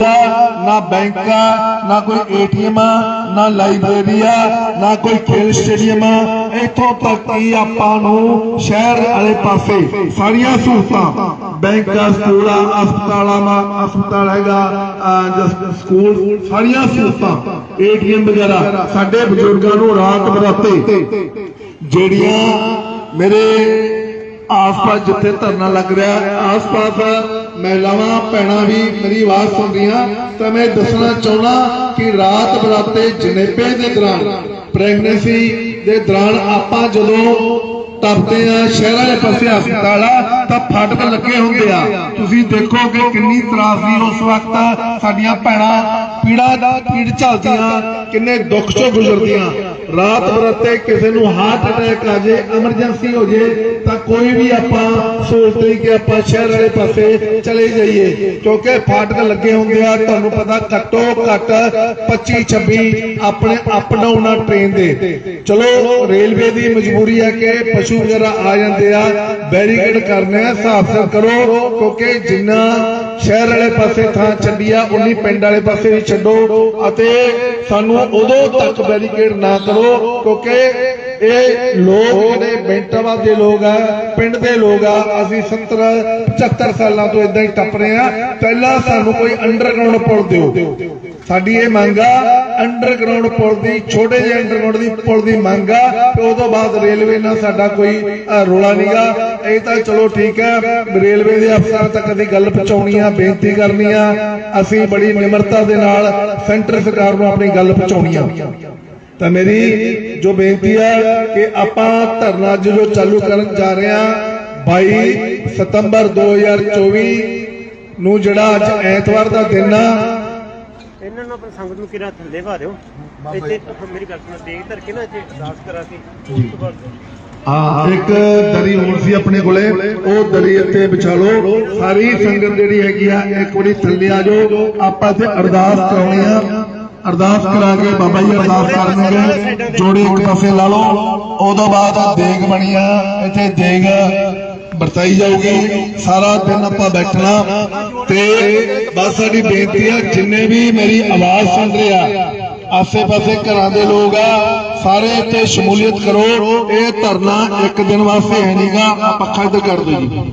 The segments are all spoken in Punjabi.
ਨਾ ਬੈਂਕ ਆ ਨਾ ਕੋਈ ਏਟੀਐਮ ਆ ਨਾ ਲਾਇਬ੍ਰੇਰੀ ਆ ਨਾ ਕੋਈ ਖੇਡ ਸਟੇਡੀਅਮ। ਆ ਇੱਥੋਂ ਤੱਕ ਕਿ ਆਪਾਂ ਨੂੰ ਸ਼ਹਿਰ ਵਾਲੇ ਪਾਸੇ ਸਾਰੀਆਂ ਸਹੂਲਤਾਂ, ਬੈਂਕ ਆ ਸਕੂਲ ਆ ਹਸਪਤਾਲਾਂ ਆ ਹਸਪਤਾਲ ਹੈਗਾ ਸਕੂਲ, ਸਾਰੀਆਂ ਸਹੂਲਤਾਂ, ਏਟੀਐਮ ਵਗੈਰਾ ਸਾਡੇ ਬਜ਼ੁਰਗਾਂ ਨੂੰ ਰਾਤ ਬਰਾਤੇ। ਜਿਹੜੀਆਂ ਮੇਰੇ ਆਸ-ਪਾਸ ਜਿੱਥੇ ਧਰਨਾ ਲੱਗ ਰਿਹਾ, ਆਸ-ਪਾਸ ਮਹਿਲਾਵਾਂ, ਭੈਣਾਂ ਵੀ ਮੇਰੀ ਆਵਾਜ਼ ਸੁਣ ਰਹੀਆਂ ਤਾਂ ਮੈਂ ਦੱਸਣਾ ਚਾਹੁੰਦਾ ਕਿ ਰਾਤ ਬਰਾਤੇ ਜਨੇਪੇ ਦੇ ਦੌਰਾਨ ਪ੍ਰੈਗਨੈਂਸੀ ਦੇ ਦੌਰਾਨ ਆਪਾਂ ਜਦੋਂ ਟੱਪਦੇ ਆ ਸ਼ਹਿਰਾਂ ਦੇ ਪਾਸੇ ਹਸਪਤਾਲ ਆ ਤਾਂ ਫਾਟਕ ਲੱਗੇ ਹੁੰਦੇ ਆ। ਤੁਸੀਂ ਦੇਖੋ ਕਿ ਕਿੰਨੀ ਤਰਾਸਦੀ ਉਸ ਵਕਤ ਸਾਡੀਆਂ ਭੈਣਾਂ ਪੀੜਾ ਦਾ ਪੀੜ ਝੱਲਦੀਆਂ ਕਿੰਨੇ ਦੁੱਖ ਚੋਂ ਗੁਜ਼ਰਦੀਆਂ। ਰਾਤ ਬਰਾਤੇ ਕਿਸੇ ਨੂੰ ਹਾਰਟ ਅਟੈਕ ਆ ਜੇ ਐਮਰਜੈਂਸੀ ਹੋ ਜੇ, ਤਾਂ ਕੋਈ ਵੀ ਆਪਾਂ ਸੋਚਦੇ ਕਿ ਆਪਾਂ ਸ਼ਹਿਰ ਵਾਲੇ ਪਾਸੇ ਚਲੇ ਜਾਈਏ। ਕਿਉਂਕਿ ਫਾਟਕ ਲੱਗੇ ਹੁੰਦੇ ਆ, ਤੁਹਾਨੂੰ ਪਤਾ ਘੱਟੋ ਘੱਟ 25 26 ਆਪਣੇ ਅਪ ਡਾਊਨ ਆ ਟ੍ਰੇਨ ਦੇ। ਚਲੋ ਰੇਲਵੇ ਦੀ ਮਜਬੂਰੀ ਆ ਕਿ ਪਸ਼ੂ ਵਗੈਰਾ ਆ ਜਾਂਦੇ ਆ ਬੈਰੀਕੇਡ ਕਰਨੇ ਆ, ਹਿਸਾਬ ਸਿਰ ਕਰੋ, ਕਿਉਂਕਿ ਜਿੰਨਾ ਸ਼ਹਿਰ ਵਾਲੇ ਪਾਸੇ ਥਾਂ ਛੱਡੀ ਆ, ਉਨੀ ਪਿੰਡ ਵਾਲੇ ਪਾਸੇ ਵੀ ਛੱਡੋ ਅਤੇ ਸਾਨੂੰ ਉਦੋਂ ਤੱਕ ਬੈਰੀਕੇਡ ਨਾ ਕਰੋ ਕਿਉਂਕਿ ਇਹ ਲੋਕ ਜਿਹੜੇ ਬੈਂਟਾਬਾਦ ਦੇ ਲੋਕ ਆ, ਪਿੰਡ ਦੇ ਲੋਕ ਆ, ਅਸੀਂ 70 75 ਸਾਲਾਂ ਤੋਂ ਇਦਾਂ ਹੀ ਟੱਪ ਰਹੇ ਆ। ਪਹਿਲਾਂ ਸਾਨੂੰ ਕੋਈ ਅੰਡਰਗਰਾਉਂਡ ਪੁਲ ਦਿਓ। ਸਾਡੀ ਇਹ ਮੰਗ ਆ ਅੰਡਰਗਰਾਉਂਡ ਪੁਲ ਦੀ, ਛੋਟੇ ਜਿਹੇ ਅੰਡਰਗਰਾਉਂਡ ਦੀ ਪੁਲ ਦੀ ਮੰਗ ਆ, ਤੇ ਉਦੋਂ ਬਾਅਦ ਰੇਲਵੇ ਨਾਲ ਸਾਡਾ ਕੋਈ ਰੋਲਾ ਰੌਲਾ ਨਹੀਂਗਾ ਇਹ ਤਾਂ ਚਲੋ ਠੀਕ ਹੈ ਰੇਲਵੇ ਦੇ ਅਫਸਰਾਂ ਤੱਕ ਦੀ ਗੱਲ ਪਹੁੰਚਾਉਣੀ ਆ, ਬੇਨਤੀ ਕਰਨੀ ਆ। ਅਸੀਂ ਬੜੀ ਨਿਮਰਤਾ ਦੇ ਨਾਲ ਸੈਂਟਰ ਸਰਕਾਰ ਨੂੰ ਆਪਣੀ ਗੱਲ ਪਹੁੰਚਾਉਣੀ ਆ। ਤਾਂ ਮੇਰੀ ਜੋ ਬੇਨਤੀ ਆ ਕਿ ਆਪਾਂ ਧਰਨਾ ਜੋ ਚਾਲੂ ਕਰਨ ਜਾ ਰਹੇ ਆ 22 ਸਤੰਬਰ 2024 ਨੂੰ ਜਿਹੜਾ ਅੱਜ ਐਤਵਾਰ ਦਾ ਦਿਨ ਆ ਇਹਨਾਂ ਨੂੰ ਆਪਣੀ ਸੰਗਤ ਨੂੰ ਕਿਰਾ ਥੱਲੇ ਪਾ ਦਿਓ? ਇੱਥੇ ਮੇਰੀ ਗੱਲ ਸੁਣੋ ਦੇਖ ਧਰ ਕੇ ਨਾ ਇੱਥੇ ਅਰਦਾਸ ਕਰਾ ਕੇ ਉਸ ਤੋਂ ਬਾਅਦ ਹਾਂ। ਇੱਕ ਦਰੀ ਹੋਰ ਸੀ ਆਪਣੇ ਕੋਲੇ ਉਹ ਦਰੀ ਇੱਥੇ ਵਿਛਾ ਲਓ। ਸਾਰੀ ਸੰਗਤ ਜਿਹੜੀ ਹੈਗੀ ਆ ਇੱਕ ਵਾਰੀ ਥੱਲੇ ਆ ਜਾਓ। ਆਪਾਂ ਇੱਥੇ ਅਰਦਾਸ ਕਰਾਉਣੀ ਆ। ਅਰਦਾਸ ਕਰਾ ਕੇ ਬਾਬਾ ਜੀ ਅਰਦਾਸ ਕਰਨਗੇ ਜੋੜੇ ਇੱਕ ਪਾਸੇ ਲਾ ਲਓ। ਉਦੋਂ ਬਾਅਦ ਦੇਗ ਬਣੀ ਆ। ਇੱਥੇ ਦੇਗ ਵਰਤਾਈ ਜਾਊਗੀ। ਸਾਰਾ ਦਿਨ ਆਪਾਂ ਬੈਠਣਾ। ਤੇ ਬਸ ਸਾਡੀ ਬੇਨਤੀ ਆ, ਜਿੰਨੇ ਵੀ ਮੇਰੀ ਆਵਾਜ਼ ਸੁਣ ਰਹੇ ਆਸੇ-ਪਾਸੇ ਘਰਾਂ ਦੇ ਲੋਕ ਆ, ਸਾਰੇ ਇੱਥੇ ਸ਼ਮੂਲੀਅਤ ਕਰੋ। ਇਹ ਧਰਨਾ ਇੱਕ ਦਿਨ ਵਾਸਤੇ ਹੈ ਨਹੀਂਗਾ ਆ ਪੱਖਾ ਇੱਧਰ ਕਰ ਦਿਓ ਜੀ।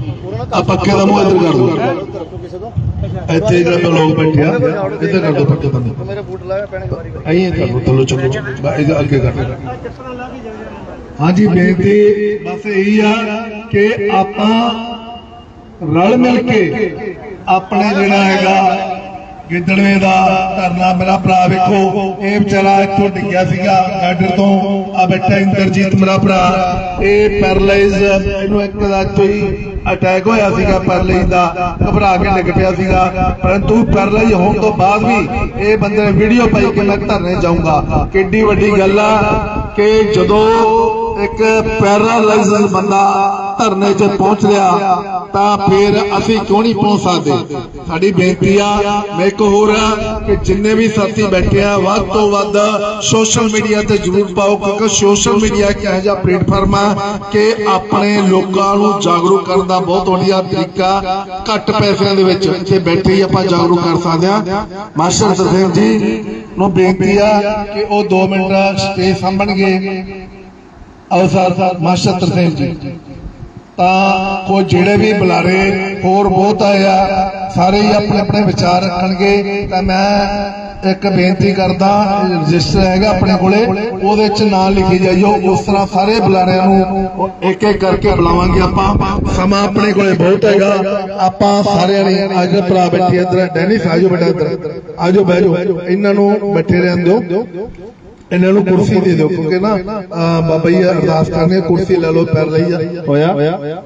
ਆ ਪੱਖੇ ਦਾ ਮੂੰਹ ਇੱਧਰ ਕਰ ਦਿਓ ਇੱਥੇ ਜਿਹੜੇ ਲੋਕ ਬੈਠੇ ਆ ਇੱਧਰ ਕਰ ਦਿਓ ਪੱਖੇ ਬੰਦ। ਮੇਰੇ ਬੂਟ ਲਾਇਆ ਪੈਣੇ ਵਾਰੀ ਆਈਏ ਕਰ ਦਿਓ ਚਲੋ ਚਲੋ ਬਸ ਇਹਦੇ ਅੱਗੇ ਕਰ ਦਿਓ ਚੱਪਲਾਂ ਲਾ ਕੇ ਜਾਓ ਹਾਂਜੀ ਬੇਨਤੀ ਬਸ ਇਹੀ ਆ ਕਿ ਆਪਾਂ ਰਲ ਮਿਲ ਕੇ ਆਪਣੇ ਜਿਹੜਾ ਹੈਗਾ ਗਿੱਦੜਵੇ ਦਾ ਧਰਨਾ ਮੇਰਾ ਭਰਾ ਵੇਖੋ। ਇਹ ਵਿਚਾਰਾ ਇੱਥੋਂ ਡਿੱਗਿਆ ਸੀਗਾ ਗਾਡਰ ਤੋਂ। ਆ ਬੈਠਾ ਇੰਦਰਜੀਤ ਮੇਰਾ ਭਰਾ। ਇਹ ਪੈਰਲਾਈਜ਼ ਇਹਨੂੰ ਇੱਕ ਦਾ ਇੱਥੋਂ ਅਟੈਕ ਹੋਇਆ ਸੀਗਾ ਪੈਰਲਾਈਜ਼ ਦਾ। ਘਬਰਾ ਕੇ ਡਿੱਗ ਪਿਆ ਸੀਗਾ। ਪਰੰਤੂ ਪੈਰਲਾਈਜ਼ ਹੋਣ ਤੋਂ ਬਾਅਦ ਵੀ ਇਹ ਬੰਦੇ ਨੇ ਵੀਡੀਓ ਪਾਈ ਕਿ ਮੈਂ ਧਰਨੇ ਜਾਊਂਗਾ। ਕਿੱਡੀ ਵੱਡੀ ਗੱਲ ਆ ਕਿ ਜਦੋਂ ਇੱਕ ਪੈਰਾਲਾਈਜ਼ਡ ਬੰਦਾ ਧਰਨੇ 'ਚ ਪਹੁੰਚ ਰਿਹਾ, ਤਾਂ ਫਿਰ ਅਸੀਂ ਕਿਉਂ ਨਹੀਂ ਪਹੁੰਚ ਸਕਦੇ? ਸਾਡੀ ਬੇਨਤੀ ਆ, ਮੈਂ ਇੱਕ ਹੋਰ ਕਿ ਜਿੰਨੇ ਵੀ ਸਾਥੀ ਬੈਠੇ ਆ, ਵੱਧ ਤੋਂ ਵੱਧ ਸੋਸ਼ਲ ਮੀਡੀਆ ਤੇ ਜ਼ਰੂਰ ਪਾਓ, ਕਿਉਂਕਿ ਸੋਸ਼ਲ ਮੀਡੀਆ ਇੱਕ ਇਹੋ ਜਿਹਾ ਪਲੇਟਫਾਰਮ ਆ ਕਿ ਆਪਣੇ ਲੋਕਾਂ ਨੂੰ ਜਾਗਰੂਕ ਕਰਨ ਦਾ ਬਹੁਤ ਵਧੀਆ ਤਰੀਕਾ ਘੱਟ ਪੈਸਿਆਂ ਦੇ ਵਿੱਚ ਇੱਥੇ ਬੈਠੇ ਹੀ ਆਪਾਂ ਜਾਗਰੂਕ ਕਰ ਸਕਦੇ ਆ ਮਾਸਟਰ ਤਰਸੇਮ ਜੀ ਨੂੰ ਬੇਨਤੀ ਆ ਕਿ ਉਹ 2 ਮਿੰਟ ਸਟੇਜ ਸਾਂਭਣਗੇ। ਆਓ ਸਰ ਮਾਸਟਰ ਤਰਸੇਮ ਜੀ। ਤਾਂ ਕੋ ਜਿਹੜੇ ਵੀ ਬੁਲਾਰੇ ਹੋਰ ਬਹੁਤ ਆਏ ਸਾਰੇ ਹੀ ਆਪਣੇ ਆਪਣੇ ਵਿਚਾਰ ਰੱਖਣਗੇ। ਤਾਂ ਮੈਂ ਇੱਕ ਬੇਨਤੀ ਕਰਦਾ, ਰਜਿਸਟਰ ਹੈਗਾ ਆਪਣੇ ਕੋਲੇ, ਉਹਦੇ ਚ ਨਾਂ ਲਿਖੀ ਜਾਈਓ। ਉਸ ਤਰ੍ਹਾਂ ਸਾਰੇ ਬੁਲਾਰਿਆਂ ਨੂੰ ਇੱਕ ਇੱਕ ਕਰਕੇ ਬੁਲਾਵਾਂਗੇ ਆਪਾਂ। ਸਮਾਂ ਆਪਣੇ ਕੋਲੇ ਬਹੁਤ ਹੈਗਾ। ਆਪਾਂ ਸਾਰਿਆਂ ਨੇ ਅੱਜ ਭਰਾ ਬੈਠੇ ਇੱਧਰ ਡੈਨਿਸ ਆਜੋ ਬੇਟਾ ਇੱਧਰ। ਆਜੋ ਬਹਿ ਇਹਨਾਂ ਨੂੰ ਬੈਠੇ ਰਹਿਣ ਦਿਓ। ਇਹਨਾਂ ਨੂੰ ਕੁਰਸੀ ਦੇ ਦਿਓ ਕਿਉਂਕਿ ਨਾ ਬਾਬਾ ਜੀ ਅਰਦਾਸ ਕਰਨੇ ਕੁਰਸੀ ਲੈ ਲਓ ਪੈਰ ਲਈ ਆ। ਹੋਇਆ?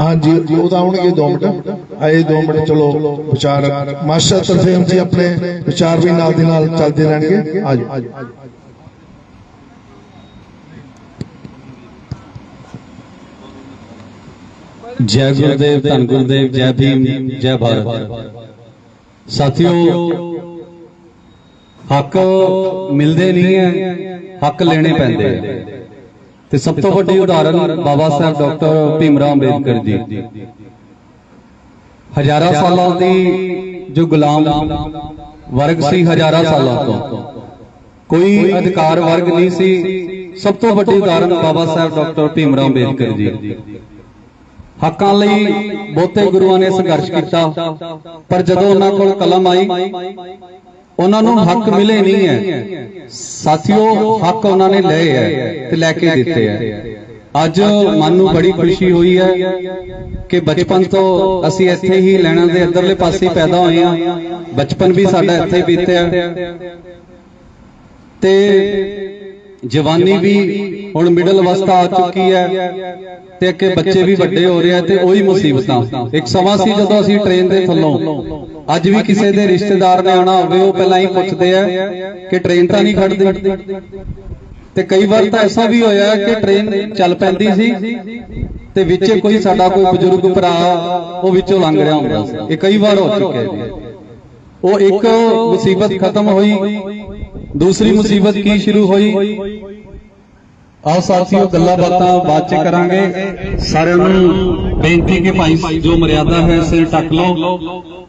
ਹਾਂਜੀ ਜੀ ਉਹ ਤਾਂ ਆਉਣਗੇ 2 ਮਿੰਟ। ਆਏ 2 ਮਿੰਟ ਚਲੋ ਵਿਚਾਰ ਮਾਸਟਰ ਤਰਸੇਮ ਜੀ ਆਪਣੇ ਵਿਚਾਰ ਵੀ ਨਾਲ ਦੇ ਨਾਲ ਚੱਲਦੇ ਰਹਿਣਗੇ। ਆਜੋ। ਜੈ ਗੁਰਦੇਵ ਧੰਨ ਗੁਰਦੇਵ ਜੈ ਭੀਮ ਜੈ ਭਾਰਤ। ਸਾਥੀਓ ਹੱਕ ਮਿਲਦੇ ਨਹੀਂ ਹੈ, ਹੱਕ ਲੈਣੇ ਪੈਂਦੇ ਆ। ਤੇ ਸਭ ਤੋਂ ਵੱਡੀ ਉਦਾਹਰਨ ਬਾਬਾ ਸਾਹਿਬ ਡਾਕਟਰ ਭੀਮਰਾਵ ਅੰਬੇਦਕਰ ਜੀ। ਹਜ਼ਾਰਾਂ ਸਾਲਾਂ ਦੀ ਜੋ ਗੁਲਾਮ ਵਰਗ ਸੀ, ਹਜ਼ਾਰਾਂ ਸਾਲਾਂ ਤੋਂ। ਕੋਈ ਅਧਿਕਾਰ ਵਰਗ ਨਹੀਂ ਸੀ। ਸਭ ਤੋਂ ਵੱਡੀ ਉਦਾਹਰਨ ਬਾਬਾ ਸਾਹਿਬ ਡਾਕਟਰ ਭੀਮਰਾਓ ਅੰਬੇਦਕਰ ਜੀ। ਹੱਕਾਂ ਲਈ ਬਹੁਤੇ ਗੁਰੂਆਂ ਨੇ ਸੰਘਰਸ਼ ਕੀਤਾ, ਪਰ ਜਦੋਂ ਉਹਨਾਂ ਕੋਲ ਕਲਮ ਆਈ ਉਹਨਾਂ ਨੂੰ ਹੱਕ ਮਿਲੇ ਨਹੀਂ ਹੈ। ਸਾਥੀਓ ਹੱਕ ਉਹਨਾਂ ਨੇ ਲਏ ਹੈ ਤੇ ਲੈ ਕੇ ਦਿੱਤੇ ਹੈ। ਅੱਜ ਮਨ ਨੂੰ ਬੜੀ ਖੁਸ਼ੀ ਹੋਈ ਹੈ ਕਿ ਬਚਪਨ ਤੋਂ ਅਸੀਂ ਇੱਥੇ ਹੀ ਲੈਣਾ ਦੇ ਅੰਦਰਲੇ ਪਾਸੇ ਹੀ। ਪੈਦਾ ਹੋਏ ਹਾਂ। ਬਚਪਨ ਵੀ ਸਾਡਾ ਇੱਥੇ ਬੀਤਿਆ। ਤੇ ਜਵਾਨੀ ਵੀ ਹੁਣ ਮਿਡਲ ਅਵਸਥਾ ਆ ਚੁੱਕੀ ਹੈ ਤੇ ਅੱਗੇ ਬੱਚੇ ਵੀ ਵੱਡੇ ਹੋ ਰਹੇ ਆ ਤੇ ਉਹੀ ਮੁਸੀਬਤਾਂ। ਇੱਕ ਸਮਾਂ ਸੀ ਜਦੋਂ ਅਸੀਂ ਟ੍ਰੇਨ ਦੇ ਥੱਲੋਂ। ਅੱਜ ਵੀ ਕਿਸੇ ਦੇ ਰਿਸ਼ਤੇਦਾਰ ਨੇ ਆਣਾ ਹੋਵੇ, ਉਹ ਪਹਿਲਾਂ ਹੀ ਪੁੱਛਦੇ ਆ ਕਿ ਟ੍ਰੇਨ ਤਾਂ ਨਹੀਂ ਖੜਦੀ ਤੇ ਕਈ ਵਾਰ ਤਾਂ ਐਸਾ ਵੀ ਹੋਇਆ ਕਿ ਟ੍ਰੇਨ ਚੱਲ ਪੈਂਦੀ ਸੀ ਤੇ ਵਿੱਚ ਕੋਈ ਸਾਡਾ ਕੋਈ ਬਜ਼ੁਰਗ ਭਰਾ, ਉਹ ਵਿੱਚੋਂ ਲੰਘ ਰਿਹਾ ਹੁੰਦਾ ਸੀ। ਇਹ ਕਈ ਵਾਰ ਹੋ ਚੁੱਕਿਆ ਜੀ। ਉਹ ਇੱਕ ਮੁਸੀਬਤ ਖਤਮ ਹੋਈ। ਦੂਸਰੀ ਮੁਸੀਬਤ ਕੀ ਸ਼ੁਰੂ ਹੋਈ? ਆਓ ਸਾਥੀਓ ਗੱਲਾਂ ਬਾਤਾਂ ਬਾਅਦ ਚ ਕਰਾਂਗੇ। ਸਾਰਿਆਂ ਨੂੰ ਬੇਨਤੀ ਕਿ ਭਾਈ ਜੋ ਮਰਿਆਦਾ ਹੈ ਸਿਰ ਟੱਕ ਲਓ।